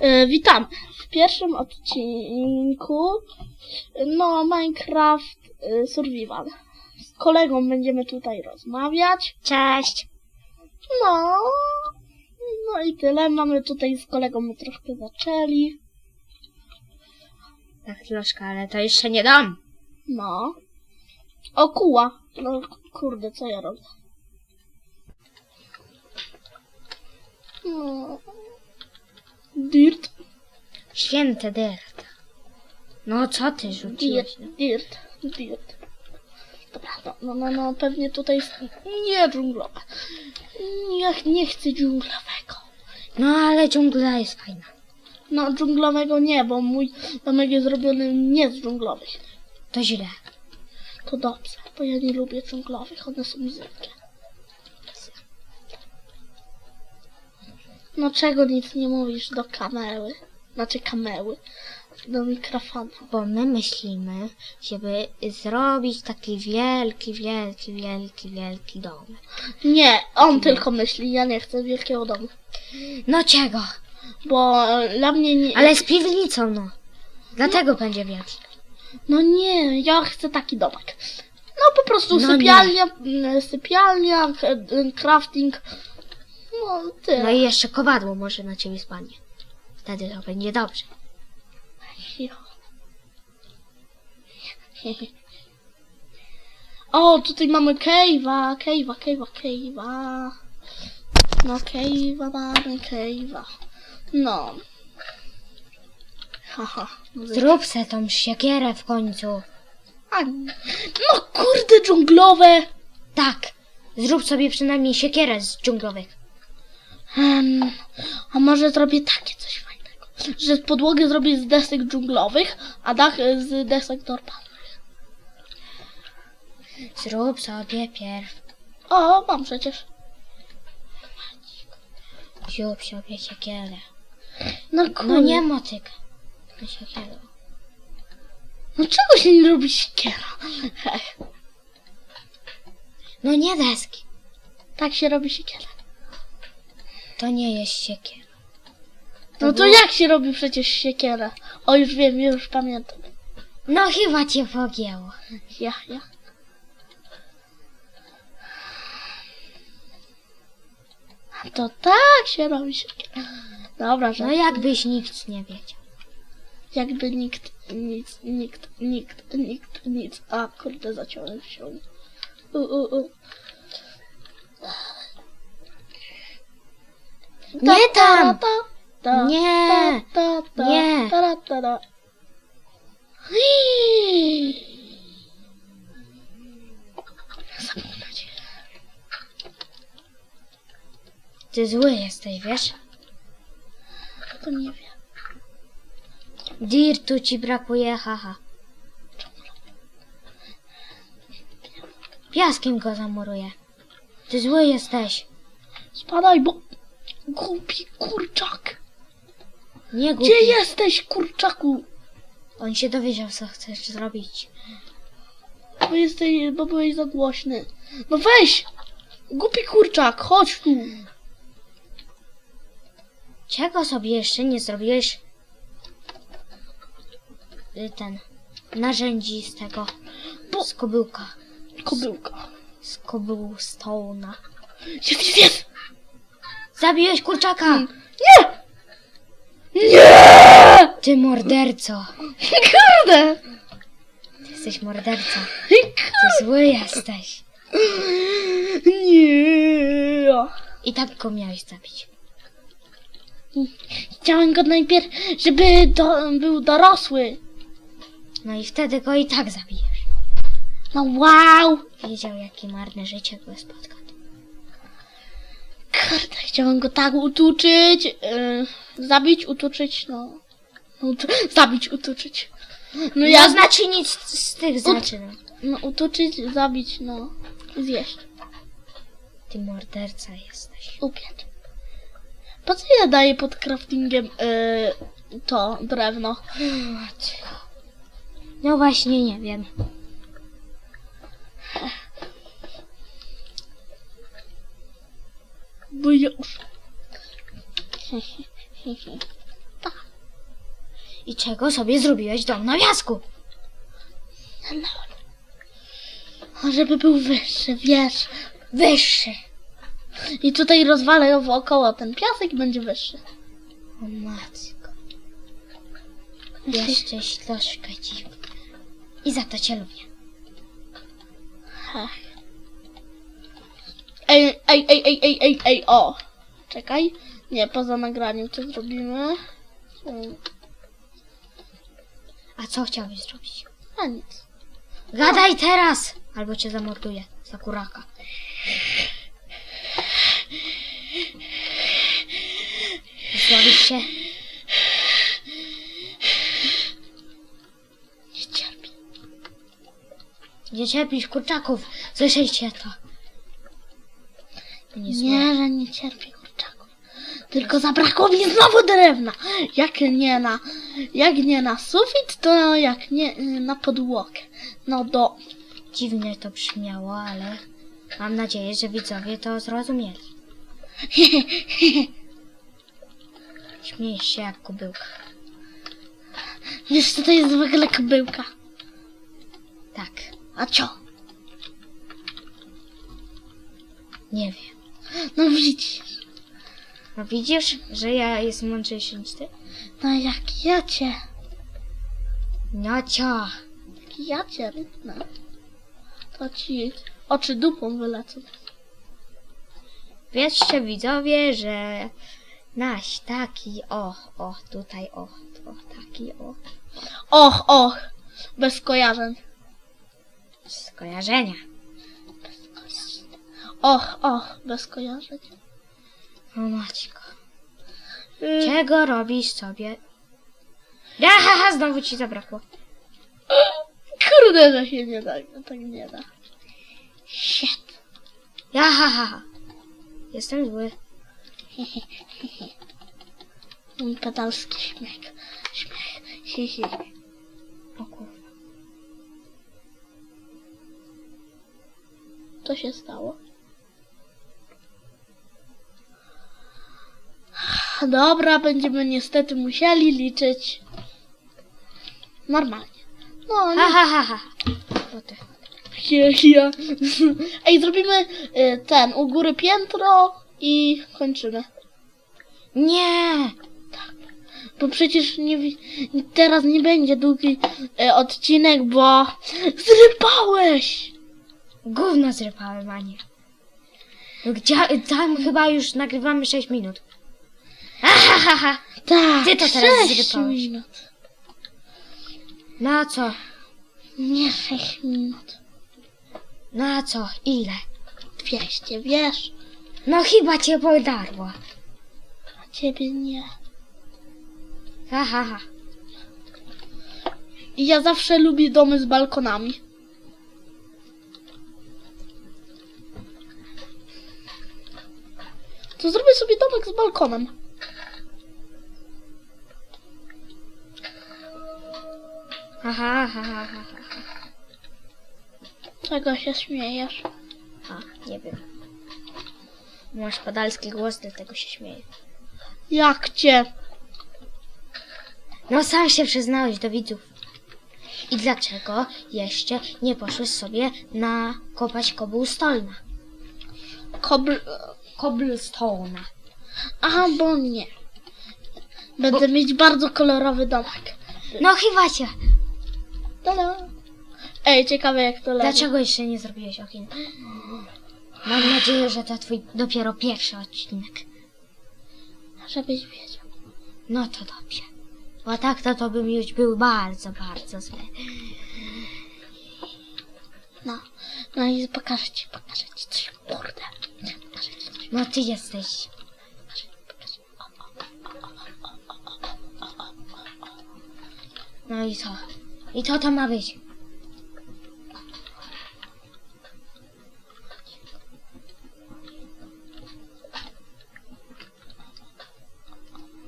E, witam w pierwszym odcinku no Minecraft e, Survival. Z kolegą będziemy tutaj rozmawiać. Cześć. No, no i tyle. Mamy tutaj z kolegą troszkę zaczęli. Tak troszkę, ale to jeszcze nie dom. No. O kuła. No kurde, co ja robię? No. Dirt. Święty dirt. No co ty rzuciłeś? Dirt, dirt, dirt. Dobra, no, no, no, no pewnie tutaj jest nie dżunglowe. Nie, nie chcę dżunglowego. No ale dżungla jest fajna. No dżunglowego nie, bo mój domek jest zrobiony nie z dżunglowych. To źle. To dobrze, bo ja nie lubię dżunglowych, one są brzydkie. No czego nic nie mówisz do kameły? Znaczy kameły. Do mikrofonu. Bo my myślimy, żeby zrobić taki wielki, wielki, wielki, wielki dom. Nie, on tylko myśli, ja nie chcę wielkiego domu. No czego? Bo e, dla mnie nie... Ale z piwnicą, no. Dlatego będzie wielki. No nie, ja chcę taki domek. No po prostu No sypialnia, m, sypialnia, k- m, crafting. No tyle. No i jeszcze kowadło może na ciebie spadnie. Wtedy to będzie dobrze. O, tutaj mamy cave'a, cave'a, cave'a, cave'a. No cave'a mamy, cave'a. No. Haha. Zrób se tą siekierę w końcu. A, No kurde, dżunglowe. Tak. Zrób sobie przynajmniej siekierę z dżunglowych. Em, a może zrobię takie coś fajnego, że podłogę zrobię z desek dżunglowych, a dach e, z desek normalnych. Zrób sobie pierw. O, mam przecież. Zrób sobie siekierę. No kurde. No nie motyk. No siekierę. No czego się nie robi siekiera? No nie deski. tak się robi siekiera. To nie jest siekiera. No to jak się robi przecież siekiera? O, już wiem, już pamiętam. No chyba cię pogięło. Ja, ja. A to tak się robi siekiera. Dobra, że No jakbyś nikt nie wiedział. jakby nikt, nic, nikt, nikt, nikt, nic. A kurde, zaciąłem się. U, u, u. Nie tam! ta, ta, Nie! Nie! Zapomnać. Ty zły jesteś, wiesz? To nie wiem. Dirtu ci brakuje, haha. Piaskiem go zamuruję. Ty zły jesteś. Spadaj, bo... Głupi kurczak. Nie głupi. Gdzie jesteś, kurczaku? On się dowiedział, co chcesz zrobić. Bo jesteś, bo byłeś za głośny. No weź! Głupi kurczak, chodź tu. Czego sobie jeszcze nie zrobiłeś? Y, Ten. Narzędzi z tego. Bo- Z kobyłka. Kobyłka. Z kobyłstona. Jest, jest, jest! Zabiłeś kurczaka! Nie! Nie! Ty morderco! Kurde! Ty jesteś mordercą. Ty zły jesteś. Nie! I tak go miałeś zabić. Chciałem go najpierw, żeby do, był dorosły. No i wtedy go i tak zabijesz. No wow! Wiedział, jakie marne życie go spotkać. Kurde, chciałem go tak utuczyć. Yy, zabić, utuczyć, no. Ut zabić, utuczyć. No No ja znaczy nic z tych rzeczy. no. No utuczyć, zabić, no. Zjeść. Ty morderca jesteś. Upiec. Po co ja daję pod craftingiem yy, to drewno? No właśnie, nie wiem. Już. Tak. I czego sobie zrobiłeś dom na piasku? No, żeby był wyższy, wiesz. Wyższy. I tutaj rozwalę wokoło ten piasek będzie wyższy. O matko. Jesteś troszkę dziwny. I za to cię lubię. Ech. Ej, ej, ej, ej, ej, ej, o. Czekaj. Nie, poza nagraniem co zrobimy. A co chciałbyś zrobić? A nic. Gadaj teraz! Albo cię zamorduję za kuraka. Zławisz się? Nie cierpię. Nie cierpisz kurczaków. Słyszeliście to? Nie, że nie cierpię kurczaków. Tylko zabrakło mi znowu drewna. Jak nie na, jak nie na sufit, to jak nie y, na podłogę. No do. Dziwnie to brzmiało, ale mam nadzieję, że widzowie to zrozumieli. Śmiejesz się jak kubyłka. Wiesz, co to jest w ogóle kubyłka? Tak, A co? nie wiem. No widzisz. No widzisz, że ja jestem mądrzejszy niż ty? No jak ja cię. Cio. Jak ja cię rytnę. To ci oczy dupą wylecą. Wiedzcie widzowie, że naś taki, o, o, tutaj, o, o, taki, o, Och, och. Bez skojarzeń. skojarzenia. Och, och. Bez skojarzeń. O matko. Y, Czego robisz sobie? Ahaha, znowu ci zabrakło. Kurde, że się nie da. Tak nie da. Shit. Ahaha. Jestem zły. Mój pedalski śmiech. Śmiech. Hi, hi. O kurwa. Co się stało? Dobra, będziemy niestety musieli liczyć normalnie. No, nie. Ahaha. O ty. Ja, ja. Ej, zrobimy y, ten, u góry piętro i kończymy. Nie. Bo przecież nie, wi- teraz nie będzie długi y, odcinek, bo zrypałeś! Gówno zrypałem, a nie. No Gdzie, tam chyba już nagrywamy 6 minut. Ahaha. Tak, Ty to teraz sześć zrypałeś. minut. Na co? Nie sześć minut. Na co? Ile? 200, wiesz? No chyba cię podarło. A ciebie nie. Ahaha. I ja zawsze lubię domy z balkonami. To zrobię sobie domek z balkonem. Aha, aha, aha, aha. Czego się śmiejesz? A, nie wiem. Masz padalski głos, dlatego się śmieję. Jak cię? No sam się przyznałeś do widzów. I dlaczego jeszcze nie poszłeś sobie na kopać cobblestone? Kobl... Cobblestone. Aha, bo nie. Będę mieć bardzo kolorowy domek. No chyba cię. Tada. Ej, ciekawe jak to leży. Dlaczego jeszcze nie zrobiłeś okien? Mam nadzieję, że to twój dopiero pierwszy odcinek. Żebyś wiedział. No to dobrze. Bo tak to, to bym już był bardzo, bardzo zły. No. No i pokażę ci, pokażę ci coś. Kurde. Pokażę ci coś. No ty jesteś. No i co? I co to ma być?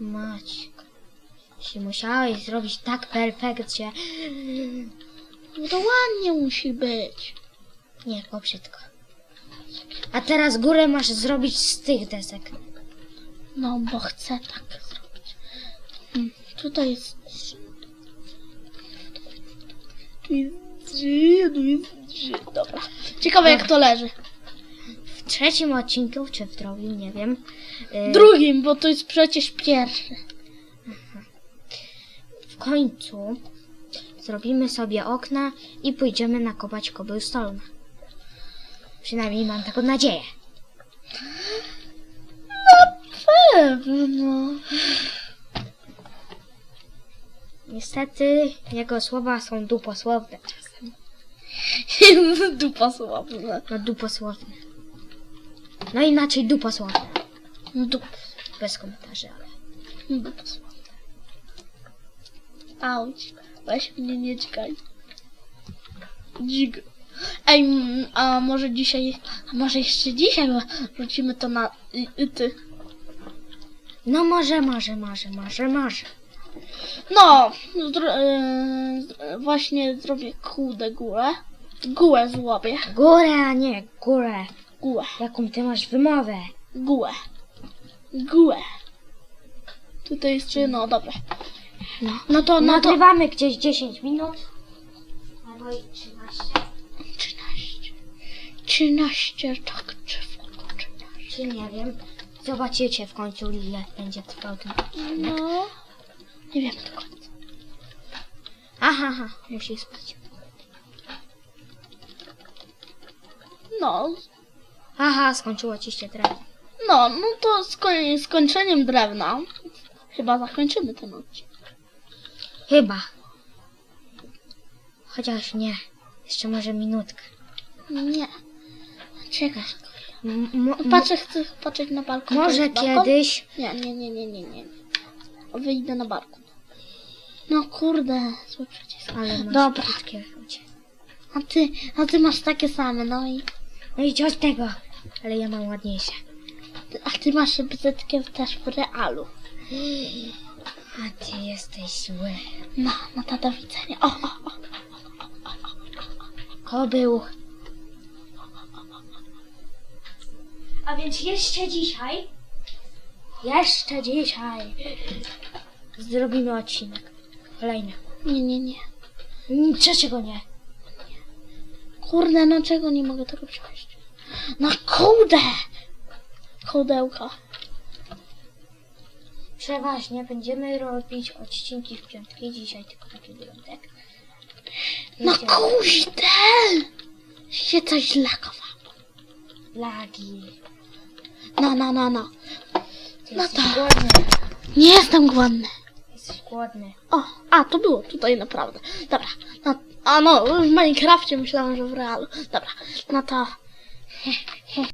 Maćko. Się musiałeś zrobić tak perfekcie. No to ładnie musi być. Nie, bo brzydko. A teraz górę masz zrobić z tych desek. No, bo chcę tak zrobić. Hmm, tutaj jest Dobra. Ciekawe jak to leży. W trzecim odcinku, czy w drugim, nie wiem. y, Drugim, bo to jest przecież pierwszy. w końcu zrobimy sobie okna i pójdziemy nakopać cobblestone. Przynajmniej mam taką nadzieję. Pewno. Niestety jego słowa są duposłowne czasem. Dupa słabna. No duposłowne. No inaczej duposłowne. Dupa. Bez komentarzy, ale. Dupa słabna. Auć. Weź mnie nie dźgaj. Dźg. Ej, mm, a może dzisiaj, a może jeszcze dzisiaj wrócimy to na y, y, ty. No może, może, może, może, może. No, zro, y, właśnie zrobię kółdę górę. Gółę złobię. Górę, a nie górę. Gółę. Jaką ty masz wymowę? Gółę. Gółę. Tutaj jest czy, no dobra. No. No to, no to... Nagrywamy gdzieś 10 minut. Albo i 13. 13. 13, tak, drzewko, 13. Czy nie wiem. Zobaczycie w końcu ile będzie trwał ten. No. Nie wiem do końca. Aha, aha, musi spać. No, Aha, skończyło ci się drewno. no, no to z koń- skończeniem drewna chyba zakończymy ten odcinek. Chyba. Chociaż nie. Jeszcze może minutkę. Nie. Czekaj. M- mo- Patrzę, chcę patrzeć na balkon. To może jest balkon? kiedyś. Nie, nie, nie, nie, nie, nie. Wyjdę na balkon. No kurde, zły przycisk. Ale masz Dobra. brzydkie ludzie. A ty, a ty masz takie same, no i... No idź od tego. Ale ja mam ładniejsze. A ty masz brzydkie też w realu. A ty jesteś zły. No, no to do widzenia. O, o, o. Kobył. A więc jeszcze dzisiaj. Jeszcze dzisiaj. Zrobimy odcinek. Kolejny. Nie, nie, nie. Mm, Dlaczego nie? Kurde, no czego nie mogę tego przejść? Na kołdę! Kołdełka. Przeważnie będziemy robić odcinki w piątki. Dzisiaj tylko taki wyjątek. No Wiecie, kurde! Się coś zlakowało. Lagi. No, no, no, no. No to- głodny. Nie jestem głodny. Jesteś głodny. O, a to było tutaj naprawdę. Dobra. No, a no, w Minecrafcie myślałam, że w realu. Dobra, no to